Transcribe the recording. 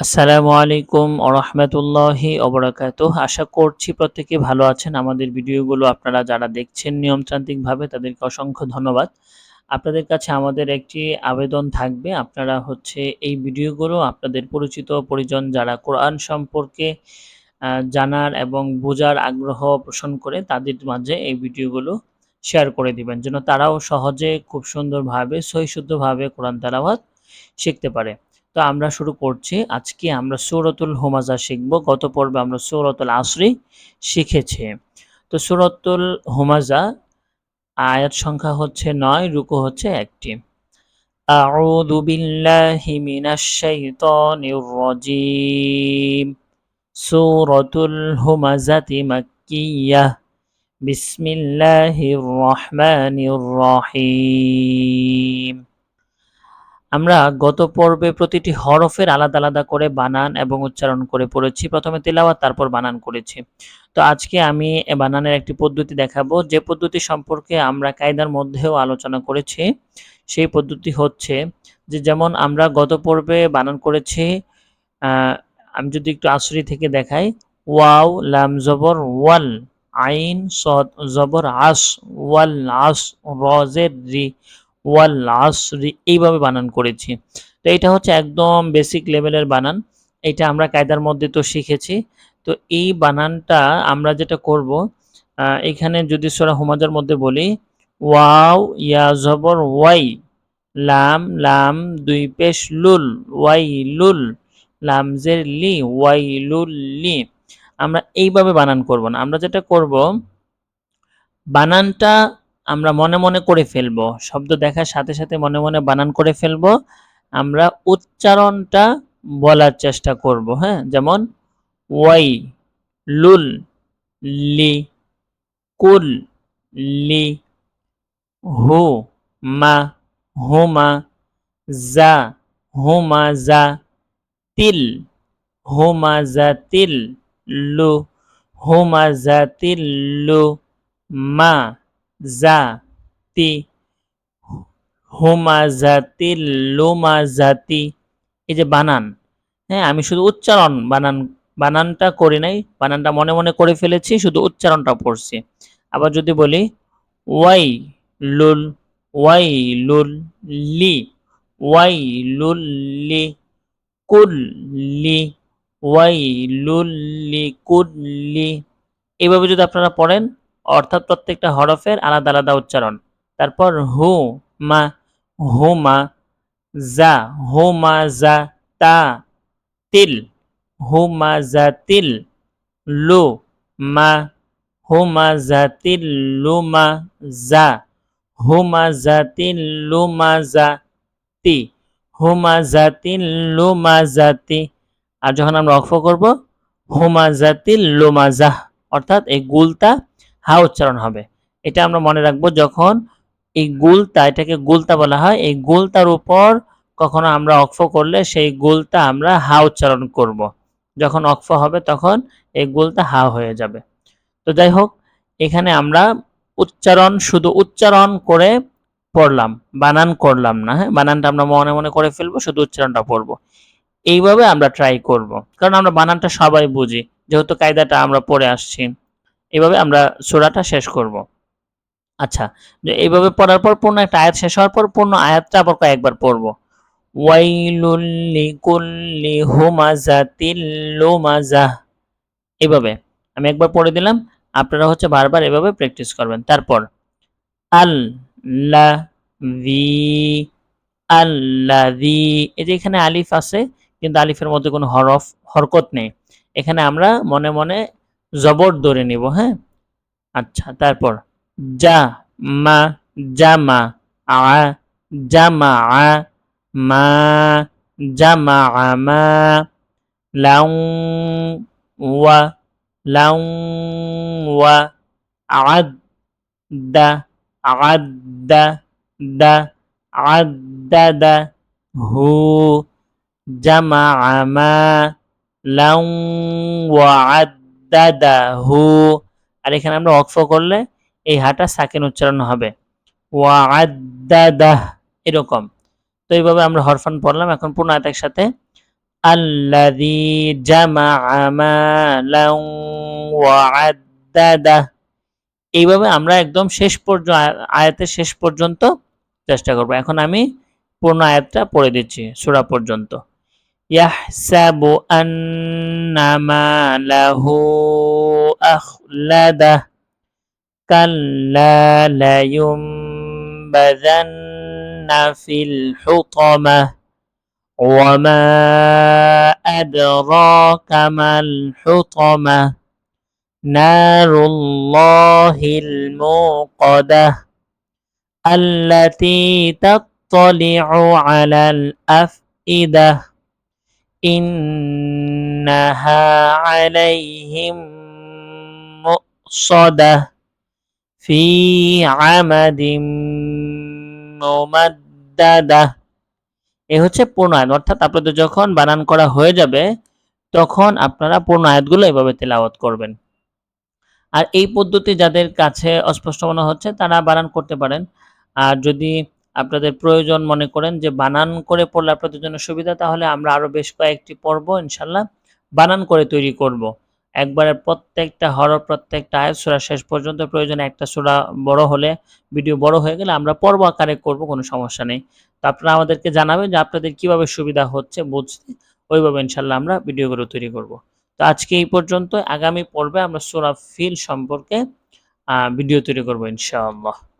আসসালামু আলাইকুম ওরহমতুল্লাহি অবরাকাত আশা করছি প্রত্যেকে ভালো আছেন। আমাদের ভিডিওগুলো আপনারা যারা দেখছেন নিয়মতান্ত্রিকভাবে, তাদেরকে অসংখ্য ধন্যবাদ। আপনাদের কাছে আমাদের একটি আবেদন থাকবে। আপনারা হচ্ছে এই ভিডিওগুলো আপনাদের পরিচিত পরিজন যারা কোরআন সম্পর্কে জানার এবং বোঝার আগ্রহ পোষণ করে, তাদের মাঝে এই ভিডিওগুলো শেয়ার করে দিবেন, যেন তারাও সহজে, খুব সুন্দরভাবে সহিশুদ্ধভাবে কোরআন তালাওয়াত শিখতে পারে। তো আমরা শুরু করছি আজকে আমরা সৌরতুল হোমাজা শিখব গত পর্বে আমরা সৌরতুল আসরি শিখেছি তো সৌরতুল হোমাজা আয়াত সংখ্যা হচ্ছে নয় রুকু হচ্ছে একটি أعوذ بالله من الشيطان الرجيم سورة الهمزة مكية بسم الله الرحمن الرحيم আমরা গত পর্বে প্রতিটি হরফের আলাদা আলাদা করে বানান এবং উচ্চারণ করে পড়েছি। প্রথমে তেলাওয়াত, তারপর বানান করেছি। তো আজকে আমি বানানের একটি পদ্ধতি দেখাবো। যে পদ্ধতি সম্পর্কে আমরা কায়দার মধ্যেও আলোচনা করেছি, সেই পদ্ধতি হচ্ছে যে যেমন আমরা গত পর্বে বানান করেছি আমি যদি একটু আসরি থেকে দেখাই, ওয়াও, লাম, জবর, ওয়াল, আইন সদ জবর, আস, ওয়াল, আস রজের রি। ওয়াল আসরি, এইভাবে বানান করেছি। তো এটা হচ্ছে একদম বেসিক লেভেলের বানান। এটা আমরা কায়দার মধ্যে তো শিখেছি। তো এই বানানটা আমরা যেটা করব এখানে যদি সোরা হুমাজার মধ্যে বলি, ওয়াও, ইয়া, জবর, ওয়াই, লাম লাম, দুই পেশ, লুল, ওয়াই, লুল লামজের লি, ওয়াই, লুল, লি। আমরা এইভাবে বানান করব না। আমরা যেটা করব, বানানটা আমরা মনে মনে করে ফেলব। শব্দ দেখার সাথে সাথে মনে মনে বানান করে ফেলব। আমরা উচ্চারণটা বলার চেষ্টা করব হ্যাঁ? যেমন, ওয়াই, লুল, লি, কুল, লি, হু, মা হুমা জা হুমা যা, তিল হুমা যা, তিল, লু হুমা জা তিল, লু, মা জাতি হোমাজাতি লোমাজাতি এই যে বানান হ্যাঁ আমি শুধু উচ্চারণ বানান, বানানটা করি নাই, বানানটা মনে মনে করে ফেলেছি, শুধু উচ্চারণটা পড়ছি। আবার যদি বলি, ওয়াই লুল ওয়াই লুল লি, ওয়াই লুল লি কুল লি, ওয়াই লুল লি কুল লি। এভাবে যদি আপনারা পড়েন অর্থাৎ প্রত্যেকটা হরফের আলাদা আলাদা উচ্চারণ। তারপর হু মা হুমা জা হুমা জা তা, তিল হুমা জা তিল, লু মা হুমা জা তিল লুমা জা হুমা জা তিল লুমা জা তি হুমা জা তিল লুমা জাতি আর যখন আমরা অক্ষ করব হুমা জাতিল লোমা জাহ অর্থাৎ এই গুলতা হা উচ্চারণ হবে। এটা আমরা মনে রাখব যখন এই গুলতা, এটাকে গুলতা বলা হয়, এই গুলতার উপর কখনো আমরা অক্ফ করলে সেই গুলতা আমরা হা উচ্চারণ করব। যখন অক্ফ হবে তখন এই গুলতা হা হয়ে যাবে। তো যাই হোক, এখানে আমরা উচ্চারণ, শুধু উচ্চারণ করে পড়লাম, বানান করলাম না হ্যাঁ? বানানটা আমরা মনে মনে করে ফেলব, শুধু উচ্চারণটা পড়ব। এইভাবে আমরা ট্রাই করব। কারণ আমরা বানানটা সবাই বুঝি, যেহেতু কায়দাটা আমরা পড়ে আসছি। এভাবে আমরা সুরাটা শেষ করব। আচ্ছা এইভাবে পড়ার পর পূর্ণ একটা আয়াত শেষ হওয়ার পর পূর্ণ আয়াতটা আবার কয়েকবার পড়ব। ওয়াইলুল্লি কুল্লি হুমাজাতিল লুমাজাহ। এভাবে, আমি একবার পড়ে দিলাম, আপনারা হচ্ছে বারবার এভাবে প্র্যাকটিস করবেন। তারপর আল লা ভি আল্লাযী, এই যে এখানে আলিফ আছে, কিন্তু আলিফের মধ্যে কোনো হরফ, হরকত নেই। এখানে আমরা মনে মনে জবর ধরে নিব হ্যাঁ? আচ্ছা তারপর, যা, মা জামা আ জামা আ, মা জামা মা লাউ, ওয়া লাউ, ওয়া, আদা আদা, দা আদা হু জামা মা লাউ দাদা হু, আর এখানে আমরা অক্ষ করলে এই হাটা সাকেন উচ্চারণ হবে। ওয়া এরকম। তো এইভাবে আমরা হরফান পড়লাম। এখন পূর্ণ আয়াতের সাথে আল্লাদি জামা আমালাউ ওয়া এইভাবে আমরা একদম শেষ পর্যন্ত আয়াতের শেষ পর্যন্ত চেষ্টা করব। এখন আমি পূর্ণ আয়াতটা পড়ে দিচ্ছি, সুরা পর্যন্ত। يحسب أن ماله أخلده. كلا لينبذن في الحطمة. وما أدراك ما الحطمة. نار الله الموقدة. التي تطلع على الأفئدة. إنها عليهم مؤصدة في عمد ممدده এ হচ্ছে পূর্ণ আয়াত অর্থাৎ আপনাদের যখন বানান করা হয়ে যাবে তখন আপনারা পূর্ণ আয়াতগুলো এভাবে তেলাওয়াত করবেন আর এই পদ্ধতি যাদের কাছে অস্পষ্ট মনে হচ্ছে তারা বানান করতে পারেন আর যদি আপনাদের প্রয়োজন মনে করেন যে বানান করে পড়লে আপনাদের জন্য সুবিধা, তাহলে আমরা আরও বেশ কয়েকটি পর্ব ইনশাল্লাহ বানান করে তৈরি করব। একবারে প্রত্যেকটা হরফ, প্রত্যেকটা আয়াত, সূরা শেষ পর্যন্ত প্রয়োজনে একটা সূরা বড় হলে, ভিডিও বড় হয়ে গেলে আমরা পর্ব আকারে করব, কোনো সমস্যা নেই। তো আপনারা আমাদেরকে জানাবেন যে আপনাদের কীভাবে সুবিধা হচ্ছে, বুঝতে ওইভাবে ইনশাল্লাহ আমরা ভিডিওগুলো তৈরি করব। তো আজকে এই পর্যন্ত আগামী পর্বে আমরা সূরা ফিল সম্পর্কে ভিডিও তৈরি করব ইনশাআল্লাহ।